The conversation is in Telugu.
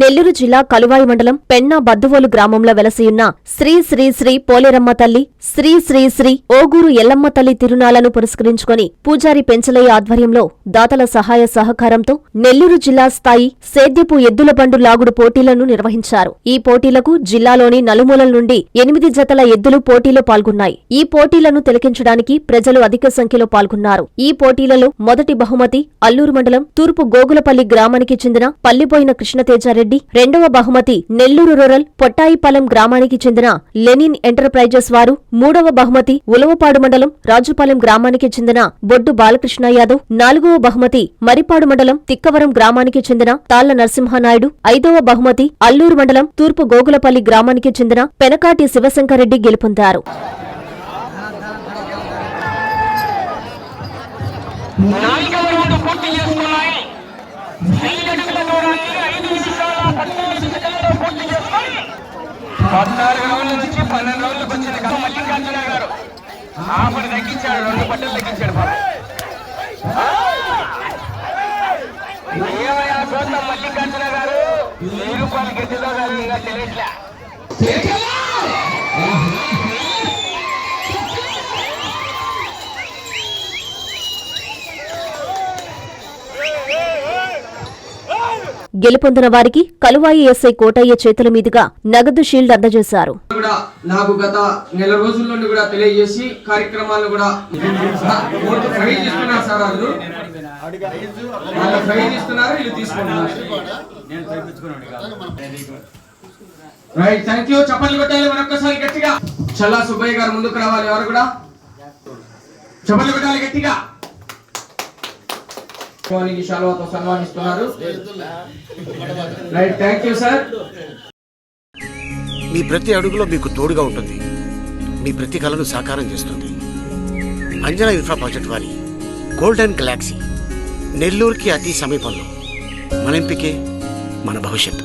నెల్లూరు జిల్లా కలువాయి మండలం పెన్నా బద్దువోలు గ్రామంలో వెలసియున్న శ్రీ శ్రీ శ్రీ పోలేరమ్మ తల్లి శ్రీ శ్రీ శ్రీ ఓగూరు ఎల్లమ్మ తల్లి తిరునాళ్ళను పురస్కరించుకొని పూజారి పెంచలయ్య ఆధ్వర్యంలో దాతల సహాయ సహకారంతో నెల్లూరు జిల్లా స్థాయి సేద్యపు ఎద్దుల బండు లాగుడు పోటీలను నిర్వహించారు. ఈ పోటీలకు జిల్లాలోని నలుమూలల నుండి ఎనిమిది జతల ఎద్దులు పోటీలో పాల్గొన్నాయి. ఈ పోటీలను తిలకించడానికి ప్రజలు అధిక సంఖ్యలో పాల్గొన్నారు. ఈ పోటీలలో మొదటి బహుమతి అల్లూరు మండలం తూర్పు గోగులపల్లి గ్రామానికి చెందిన పల్లిపోయిన కృష్ణతేజారెడ్డి రెండవ బహుమతి నెల్లూరు రూరల్ పొట్టాయిపాలెం గ్రామానికి చెందిన లెనిన్ ఎంటర్ప్రైజెస్ వారు మూడవ బహుమతి ఉలవపాడు మండలం రాజుపాలెం గ్రామానికి చెందిన బొడ్డు బాలకృష్ణ యాదవ్ నాలుగవ బహుమతి మరిపాడు మండలం తిక్కవరం గ్రామానికి చెందిన తాళ్ళ నరసింహనాయుడు ఐదవ బహుమతి అల్లూరు మండలం తూర్పు గోగులపల్లి గ్రామానికి చెందిన పెనకాటి శివశంకరెడ్డి గెలుపొందారు. నాలుగవ రౌండ్ పూర్తి చేసుకున్నాయి. ఐదు అడుగుల దూరాన్ని ఐదు పద్నాలుగు రోజుల నుంచి పన్నెండు రోజులకు వచ్చింది కదా మల్లికార్జున గారు ఆఫర్ తగ్గించాడు రెండు పట్టలు తగ్గించాడు పాపం. ఆ! ఏమయ్యా చూద్దాం మల్లికార్జున గారు వెయ్యి రూపాయలు గడ్డిలో గారు ఇంకా తెలియట్లే గెలుపొందిన వారికి కలువాయి ఎస్ఐ కోటయ్య చేతుల మీదుగా నగదు షీల్డ్ అందజేశారు. కూడా నాకు గత నెల రోజుల నుండి కూడా తెలియజేసి కార్యక్రమాలు కూడా రైట్ థ్యాంక్ యూ చప్పట్లు కొట్టాలి మరొకసారి గట్టిగా. చల్లా సుబ్బయ్య గారు ముందుకు రావాలి ఎవరు కూడా? చప్పట్లు కొట్టాలి గట్టిగా. శాలువాతో సన్మానిస్తున్నారు. రైట్ థ్యాంక్ యూ సార్ మీ ప్రతి అడుగులో మీకు తోడుగా ఉంటుంది. మీ ప్రతి కలను సాకారం చేస్తుంది. అంజనా ఇన్ఫ్రా ప్రాజెక్ట్ వారి గోల్డెన్ గెలాక్సీ నెల్లూరుకి అతి సమీపంలో మన ఎంపికే మన భవిష్యత్తు.